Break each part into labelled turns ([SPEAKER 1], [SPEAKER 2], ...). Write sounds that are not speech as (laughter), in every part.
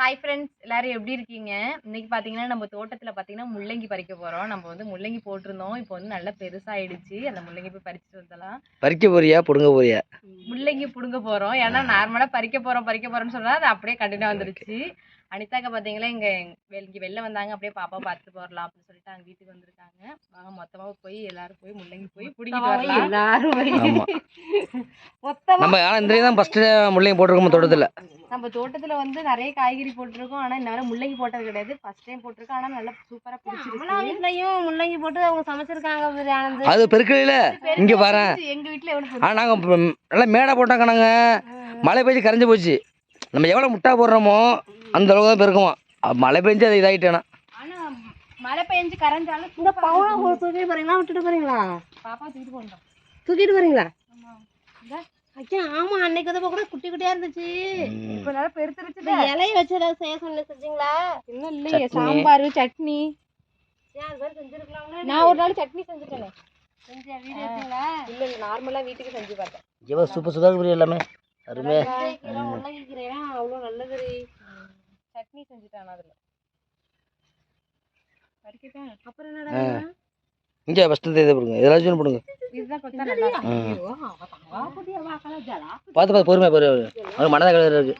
[SPEAKER 1] Hi friends எல்லாரும் எப்படி இருக்கீங்க? இன்னைக்கு பாத்தீங்கன்னா நம்ம தோட்டத்துல பாத்தீங்கன்னா முள்ளங்கி பறிக்க போறோம். நம்ம வந்து முள்ளங்கி போட்டிருந்தோம். இப்போ வந்து நல்லா பெருசாயிடுச்சு. அந்த முள்ளங்கி போய் பறிச்சுட்டு வந்துடலாம்.
[SPEAKER 2] பறிக்க போறியா? புடுங்க போறியா?
[SPEAKER 1] முள்ளங்கி புடுங்க போறோம். ஏன்னா நார்மலா பறிக்க போறோம் பறிக்க போறோம்னு சொன்னா அது அப்படியே கண்டினியூ வந்துருச்சு. அனிதாக்கா பாத்தீங்களா இங்க வெ- இங்க வெளில வந்தாங்க அப்படியே பாப்பா பார்த்துட்டு போறலாம் அப்படின்னு சொல்லிட்டு அங்க வீட்டுக்கு வந்திருக்காங்க. வாங்க மொத்தமா போய் எல்லாரும் போய் முள்ளங்கி போய் பிடிக்கிட்டு வரலாம்.
[SPEAKER 3] எல்லாரும் (laughs) மொத்தமா
[SPEAKER 2] நம்ம ஆனா இந்த தான் ஃபர்ஸ்ட் முள்ளைங்க போட்டிருக்கோம் தோட்டத்துல.
[SPEAKER 1] நம்ம தோட்டத்துல வந்து நிறைய காய்கறி போட்டிருக்கோம். ஆனா இந்த வரை முள்ளங்கி போட்டது கிடையாது. ஃபர்ஸ்ட் டைம் போட்டிருக்கோம். ஆனா நல்லா சூப்பரா
[SPEAKER 3] அமலா
[SPEAKER 1] பிடிச்சிருக்கு.
[SPEAKER 3] வீட்லயும் முள்ளங்கி போட்டு அவங்க சமைச்சிருக்காங்க ஆனந்த்.
[SPEAKER 2] அது பெருக்கலையில இங்க பாரு
[SPEAKER 1] எங்க வீட்ல எவ்வளவு
[SPEAKER 2] ஆனா நாங்க இப்ப நல்லா மேடை போட்டாங்க நாங்க மழை பெஞ்சு கரைஞ்சு போச்சு. நம்ம எவ்வளவு முட்டா போடுறோமோ அந்த அளவுக்கு தான் பெருக்குமா மழை பெஞ்சு அது இதாயிட்டேனா.
[SPEAKER 1] ஆனா மழை பெஞ்சு கரைஞ்சாலும்
[SPEAKER 3] இந்த பவுனம் தூக்கிட்டு போறீங்களா? விட்டுட்டு போறீங்களா?
[SPEAKER 1] பாப்பா தூக்கிட்டு போனோம்
[SPEAKER 3] தூக்கிட்டு போறீங்களா? ஐயா ஆமா அன்னைக்கு வந்து கூட குட்டி குட்டியா இருந்துச்சு.
[SPEAKER 1] இப்ப நல்லா பெருத்துருச்சு
[SPEAKER 3] இலைய வச்சு ஏதாவது செய்ய சொல்லி செஞ்சீங்களா?
[SPEAKER 1] இன்னும் இல்லையே. சாம்பார் சட்னி.
[SPEAKER 3] ஏன் அது மாதிரி செஞ்சிருக்கலாம்ல?
[SPEAKER 1] நான் ஒரு நாள் சட்னி செஞ்சுட்டேனே.
[SPEAKER 3] செஞ்சு வீடியோ எடுத்தீங்களா
[SPEAKER 1] இல்ல இல்ல நார்மலா வீட்டுக்கு செஞ்சு பார்த்தேன்.
[SPEAKER 2] எவ்வளோ சூப்பர் இருக்கு எல்லாமே. அருமையா
[SPEAKER 3] அவ்வளவு நல்லது.
[SPEAKER 1] சட்னி செஞ்சுட்டேன் அதுல.
[SPEAKER 3] அப்புறம் என்னடா
[SPEAKER 2] இங்கே ஃபஸ்ட்டு இதை போடுங்க. இதெல்லாம் போடுங்க.
[SPEAKER 1] இதுதான் கொத்தா நல்லா இருக்கும்.
[SPEAKER 2] ம் பார்த்து பார்த்து பொறுமையா பொறுமையா அவனுக்கு மனதாக கலர் இருக்கு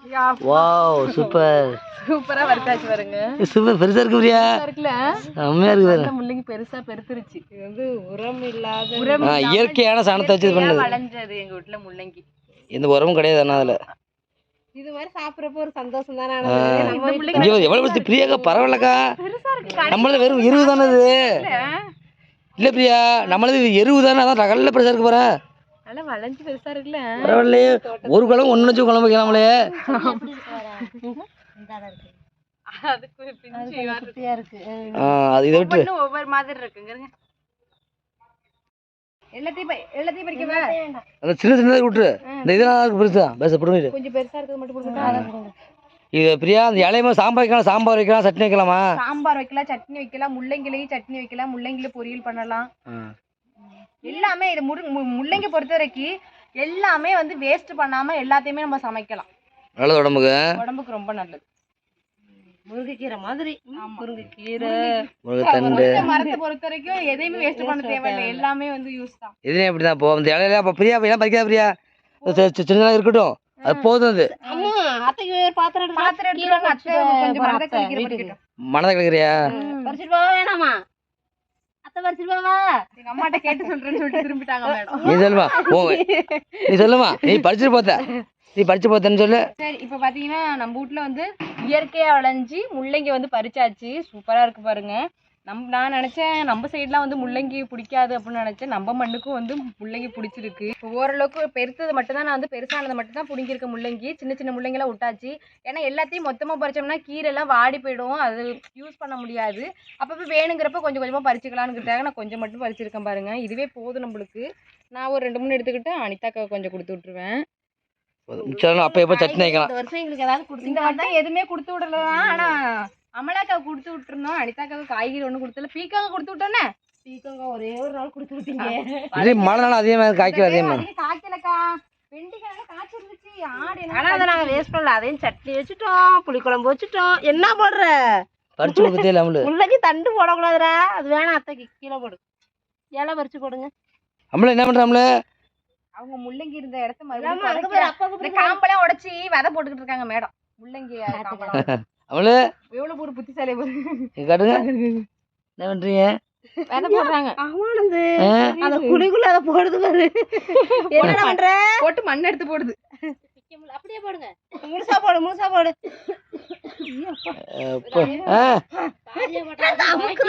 [SPEAKER 2] வாவ் சூப்பர்.
[SPEAKER 1] சூப்பரா பாருங்க.
[SPEAKER 2] சூப்பர். பெருசா இருக்கு பிரியா.
[SPEAKER 1] இருக்குல்ல?
[SPEAKER 2] செம்மையா இருக்கு பாரு.
[SPEAKER 1] நல்ல முள்ளங்கி பெருசா பெருத்துருச்சு.
[SPEAKER 3] இது வந்து உரம் இல்லாத
[SPEAKER 2] இயற்கையான சாணத்தை வச்சு பண்ணது.
[SPEAKER 1] வளைஞ்சது எங்க வீட்டுல முள்ளங்கி.
[SPEAKER 2] எந்த உரமும் கிடையாது ஆனால் அதில்.
[SPEAKER 3] இது மாதிரி சாப்பிடுறப்ப ஒரு சந்தோஷம் தானே
[SPEAKER 2] இங்கே எவ்வளோ பெருசு பிரியாக்கா பரவாயில்லக்கா நம்மளது வெறும் இருபது தானே இது? இல்லை. பிரியா நம்மளது இது எருவு தானே அதான் ரகல்ல பெருசா இருக்கு பாரு.
[SPEAKER 1] நல்லா வளைஞ்சு பெருசா இருக்குல்ல.
[SPEAKER 2] பரவாயில்லையே ஒரு குழம்பு ஒன்று வச்சு குழம்பு வைக்கலாம்லே.
[SPEAKER 3] அது
[SPEAKER 2] இதை விட்டு.
[SPEAKER 1] ஒவ்வொரு மாதிரி இருக்குங்க. எல்லாத்தையும் ப- எல்லாத்தையும்
[SPEAKER 3] வேண்டாம்.
[SPEAKER 2] அந்த சின்ன சின்னதாக விட்டுரு. இந்த இதெல்லாம் இருக்கு பெருசா? பேச பிடுங்கிட்டு
[SPEAKER 1] கொஞ்சம் பெருசா இருக்கிறது மட்டும் கொடுக்கட்டா
[SPEAKER 2] இது பிரியா அந்த இலையமா சாம்பார் வைக்கலாம் சாம்பார் வைக்கலாம் சட்னி வைக்கலாமா?
[SPEAKER 1] சாம்பார் வைக்கலாம் சட்னி வைக்கலாம் முள்ளங்கிலையும் சட்னி வைக்கலாம் முள்ளங்கில பொரியல் பண்ணலாம். எல்லாமே இது முரு முள்ளங்கி பொறுத்த வரைக்கும் எல்லாமே வந்து வேஸ்ட் பண்ணாம எல்லாத்தையுமே நம்ம சமைக்கலாம்.
[SPEAKER 2] நல்லது உடம்புக்கு.
[SPEAKER 1] உடம்புக்கு ரொம்ப நல்லது.
[SPEAKER 3] முருங்கைக்கீரை மாதிரி. முருங்கைக்கீரை.
[SPEAKER 2] முருங்கைத்தண்டு
[SPEAKER 1] மரத்தை பொறுத்த வரைக்கும் எதையுமே வேஸ்ட் பண்ண தேவையில்லை. எல்லாமே வந்து யூஸ் தான்.
[SPEAKER 2] இதுலேயும் அப்படி தான் இப்போ இந்த இலையில அப்போ பிரியா எல்லாம் பறிக்காத பிரியா? சி- சி- சின்னதா இருக்கட்டும். அது போதும் அது. மனதை
[SPEAKER 1] மேடம்
[SPEAKER 2] நீ சொல்லுமா ஓ நீ சொல்லுமா நீ படிச்சுட்டு போத்த. நீ படிச்சு போத்தேன்னு சொல்லு.
[SPEAKER 1] சரி இப்போ பார்த்தீங்கன்னா நம்ம வீட்டில் வந்து இயற்கையாக விளைஞ்சி முள்ளங்கி வந்து பறிச்சாச்சு. சூப்பராக இருக்கு பாருங்க. நம் நான் நினச்சேன் நம்ம சைட்லாம் வந்து முள்ளங்கி பிடிக்காது அப்படின்னு நினச்சேன். நம்ம மண்ணுக்கும் வந்து முள்ளங்கி பிடிச்சிருக்கு. ஓரளவுக்கு பெருத்தது மட்டும்தான். நான் வந்து பெருசானது மட்டும் தான் பிடிங்கிருக்க முள்ளங்கி. சின்ன சின்ன முள்ளங்கிலாம் விட்டாச்சு ஏன்னா எல்லாத்தையும் மொத்தமாக பறிச்சோம்னா கீரைலாம் வாடி போயிடும். அது யூஸ் பண்ண முடியாது. அப்பப்போ வேணுங்கிறப்ப கொஞ்சம் கொஞ்சமாக பறிச்சுக்கலான்னுக்கிட்டாங்க நான் கொஞ்சம் மட்டும் பறிச்சிருக்கேன் பாருங்க. இதுவே போதும் நம்மளுக்கு. நான் ஒரு ரெண்டு மூணு எடுத்துக்கிட்டு அனிதாக்கா கொஞ்சம் கொடுத்து விட்ருவேன்
[SPEAKER 2] மிச்சம் அப்போ எப்போ சட்னி வைக்கலாம்?
[SPEAKER 3] இந்த வருஷம் எங்களுக்கு ஏதாவது
[SPEAKER 1] இந்த
[SPEAKER 3] கொடுத்தீங்க
[SPEAKER 1] வட்டம் எதுவுமே கொடுத்து விடலாம் ஆனா அமலாக்காவுக்கு கொடுத்து விட்டுருந்தோம். அனிதாக்காவுக்கு காய்கறி ஒன்றும் கொடுத்துல. பீக்காங்க கொடுத்து விட்டோன்னே
[SPEAKER 3] பீக்கங்க ஒரே ஒரு நாள் கொடுத்து விட்டீங்க.
[SPEAKER 2] இது மழை நாள்
[SPEAKER 1] காய்க்கலக்கா. வெண்டிக்காய் காய்ச்சி இருந்துச்சு ஆடு என்ன
[SPEAKER 3] ஆனா அதை நாங்க வேஸ்ட் பண்ணல. அதையும் சட்னி வச்சுட்டோம் புளிக்குழம்பு வச்சுட்டோம். என்ன போடுற?
[SPEAKER 2] பறிச்சு கொடுத்தே இல்லாமல்
[SPEAKER 3] முள்ளங்கி தண்டு போடக்கூடாதுடா. அது வேணாம் அத்தைக்கு. கீழே போடு. இலை பறிச்சு போடுங்க.
[SPEAKER 2] நம்மள என்ன பண்ணுறோம்ல
[SPEAKER 1] அவங்க முள்ளங்கி இருந்த இடத்த மறுபடியும். காம்பெல்லாம் உடைச்சி விதை போட்டுக்கிட்டு இருக்காங்க மேடம். முள்ளங்கி
[SPEAKER 2] அவளு?
[SPEAKER 1] எவ்வளவு ஒரு புத்திசாலி
[SPEAKER 2] காட்டுங்க. என்ன பண்ணுறீங்க
[SPEAKER 1] விதை போடுறாங்க.
[SPEAKER 3] ஆமானந்து
[SPEAKER 2] ஆ?
[SPEAKER 3] அந்த குழிக்குள்ள அதை போடுது பாரு. என்னடா பண்ற?
[SPEAKER 1] போட்டு மண் எடுத்து போடுது.
[SPEAKER 3] அப்படியே போடுங்க. முழுசா போடு முழுசா போடு.
[SPEAKER 2] அப்போ ஆ
[SPEAKER 3] அமுக்கு.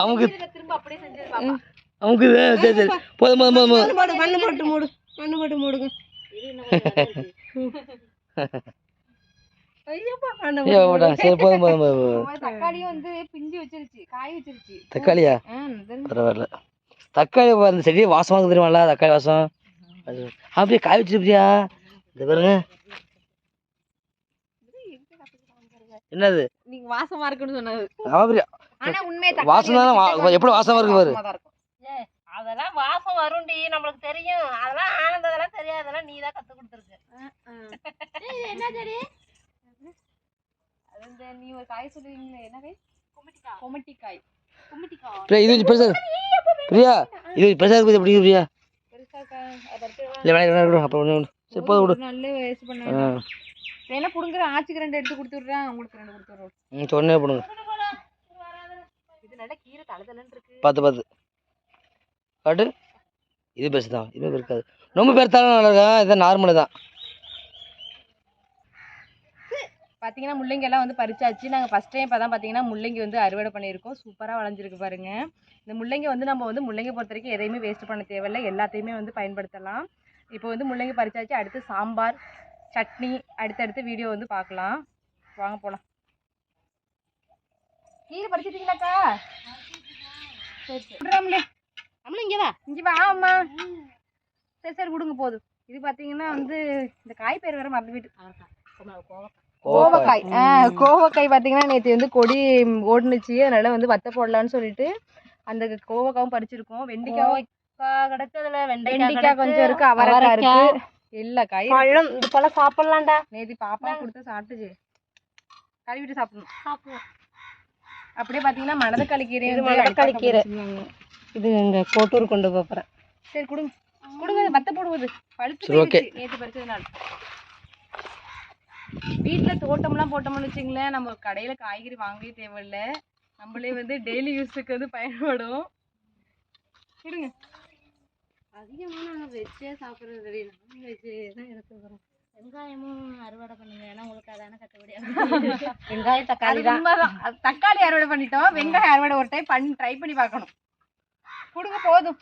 [SPEAKER 2] அமுக்கு.
[SPEAKER 1] திரும்ப அப்படியே செஞ்சது பாப்பா.
[SPEAKER 2] அமுக்குது சரி சரி. போதும்
[SPEAKER 3] மண்ணு போட்டு மூடு மண்ணு போட்டு மூடுங்க (laughs) ஐயோப்பா மண்ணு
[SPEAKER 2] ஐயோ போட்டா சரி போதும் போதும் போதும் போதும்.
[SPEAKER 1] ஒரு தக்காளியும் வந்து பிஞ்சு வச்சிருச்சு காய் வச்சிருச்சு.
[SPEAKER 2] தக்காளியா? பரவாயில்ல. தக்காளி பா- அந்த செடி வாசமாக இருக்கு தெரியுமால தக்காளி வாசம்? அது அப்படியே காய் வச்சிருப்பியா? இந்த பாருங்க. என்னது?
[SPEAKER 1] நீங்க வாசமா இருக்குன்னு சொன்னது. ஆனா உண்மையை
[SPEAKER 2] வாசம் எப்படி வாசமா இருக்கு பாரு.
[SPEAKER 3] அதெல்லாம் வாசம் வரும்டி நம்மளுக்கு தெரியும். அதெல்லாம் ஆனந்ததெல்லாம் தெரியாது அதெல்லாம் நீ தான் கத்து கொடுத்துருக்க என்ன
[SPEAKER 1] நீ ஒரு காய் சொல்லுவீங்களே என்ன காய் கொமட்டிக்காய். கொமட்டிக்காய்.
[SPEAKER 2] பிரியா இது பெருசா பிரியா இது பெருசா இருக்குது எப்படி பிரியா? இல்லை வேணா வேணா விடு அப்புறம் கொஞ்சம் சரி போதும் விடு.
[SPEAKER 1] நல்ல வேஸ்ட் பண்ண வேணா புடுங்குற ஆச்சுக்கு ரெண்டு எடுத்து கொடுத்துட்றேன் உங்களுக்கு ரெண்டு கொடுத்துட்றோம்
[SPEAKER 2] ம் சொன்னே போடுங்க.
[SPEAKER 1] இது நல்ல கீரை தலை தலைன்னு இருக்கு.
[SPEAKER 2] பார்த்து பார்த்து. காட்டு. இது பெருசு தான் இது இருக்காது ரொம்ப பெருத்தாலும் நல்லா இருக்கா? இது நார்மலு தான்.
[SPEAKER 1] பார்த்தீங்கன்னா முள்ளங்கி எல்லாம் வந்து பறிச்சாச்சு. நாங்கள் ஃபஸ்ட் டைம் இப்போ தான் பார்த்தீங்கன்னா முள்ளங்கி வந்து அறுவடை பண்ணியிருக்கோம். சூப்பராக வளைஞ்சிருக்கு பாருங்கள் இந்த முள்ளங்கி வந்து நம்ம வந்து முள்ளங்கி பொறுத்த வரைக்கும் எதையுமே வேஸ்ட் பண்ண தேவையில்லை. எல்லாத்தையுமே வந்து பயன்படுத்தலாம். இப்போ வந்து முள்ளங்கி பறிச்சாச்சு. அடுத்து சாம்பார் சட்னி அடுத்தடுத்து வீடியோ வந்து பார்க்கலாம் வாங்க போகலாம் கீரை பறிச்சிட்டீங்களாக்கா? சரி சரி. விட்றாமலே.
[SPEAKER 3] இங்கே வா
[SPEAKER 1] இங்கே வா அம்மா. சரி சரி விடுங்க போதும். இது பார்த்தீங்கன்னா வந்து இந்த காய் பேர் வேறு மறந்து வீட்டு
[SPEAKER 3] கோவக்காய்
[SPEAKER 1] கோவக்காய். ஆ கோவக்காய் பார்த்தீங்கன்னா நேற்று வந்து கொடி ஓடுனுச்சு. அதனால வந்து வத்த போடலான்னு சொல்லிட்டு அந்த கோவக்காவும் பறிச்சிருக்கோம். வெண்டைக்காவும்
[SPEAKER 3] கிடக்குதுல
[SPEAKER 1] வெண்டைக்காய் கொஞ்சம் இருக்கு. அவரைக்காய் இருக்கு. இல்ல காய்
[SPEAKER 3] பழம். இது பழம் சாப்பிடலாம்டா.
[SPEAKER 1] நேற்று பாப்பா கொடுத்து சாப்பிட்டுச்சு. கழுவிட்டு சாப்பிடணும்.
[SPEAKER 3] சாப்பிடுவோம்.
[SPEAKER 1] அப்படியே பார்த்தீங்கன்னா மணதக்காளி கீரை அடிப்பாக்க
[SPEAKER 3] கீரை. இது இங்கே கோட்டூர் கொண்டு போகிறேன்
[SPEAKER 1] சரி கொடுங்க. கொடுங்க வத்த போடுவது பழுத்து நேற்று பறிச்சதுனால. வீட்டில் தோட்டம்லாம் போட்டோம்னு வச்சுங்களேன் நம்ம கடையில் காய்கறி வாங்கவே தேவையில்ல. நம்மளே வந்து டெய்லி யூஸுக்கு வந்து பயன்படும். கொடுங்க
[SPEAKER 3] அதிகமாக நாங்கள் வெஜ்ஜே சாப்பிட்றது வெஜ்ஜு தான் எடுத்துக்கிறோம் வெங்காயமும் அறுவடை பண்ணுங்க. ஏன்னா உங்களுக்கு அதான கட்டுப்படியாக வெங்காயம் தக்காளி
[SPEAKER 1] அது தக்காளி அறுவடை பண்ணிட்டோம். வெங்காயம் அறுவடை ஒரு டைம் பண்ணி ட்ரை பண்ணி பார்க்கணும். கொடுங்க போதும்.